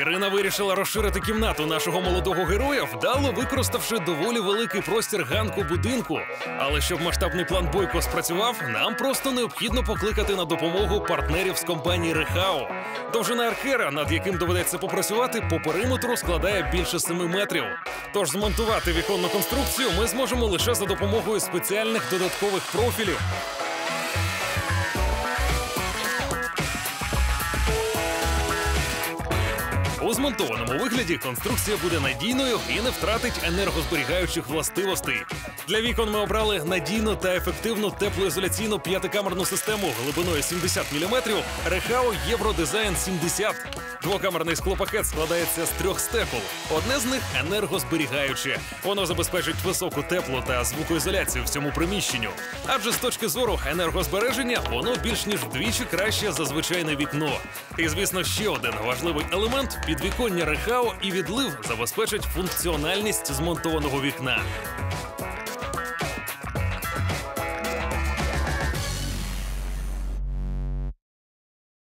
Ірина вирішила розширити кімнату нашого молодого героя, вдало використавши доволі великий простір ганку будинку. Але щоб масштабний план Бойко спрацював, нам просто необхідно покликати на допомогу партнерів з компанії Рехао. Довжина архера, над яким доведеться попрацювати, по периметру складає більше 7 метрів. Тож змонтувати віконну конструкцію ми зможемо лише за допомогою спеціальних додаткових профілів. У змонтованому вигляді конструкція буде надійною і не втратить енергозберігаючих властивостей. Для вікон ми обрали надійну та ефективну теплоізоляційну п'ятикамерну систему глибиною 70 мм Рехао Євродизайн 70. Двокамерний склопакет складається з трьох стекол. Одне з них енергозберігаюче. Воно забезпечить високу тепло та звукоізоляцію в цьому приміщенню. Адже з точки зору енергозбереження воно більш ніж вдвічі краще за звичайне вікно. І звісно, ще один важливий елемент підвіконня Рехао і відлив забезпечить функціональність змонтованого вікна.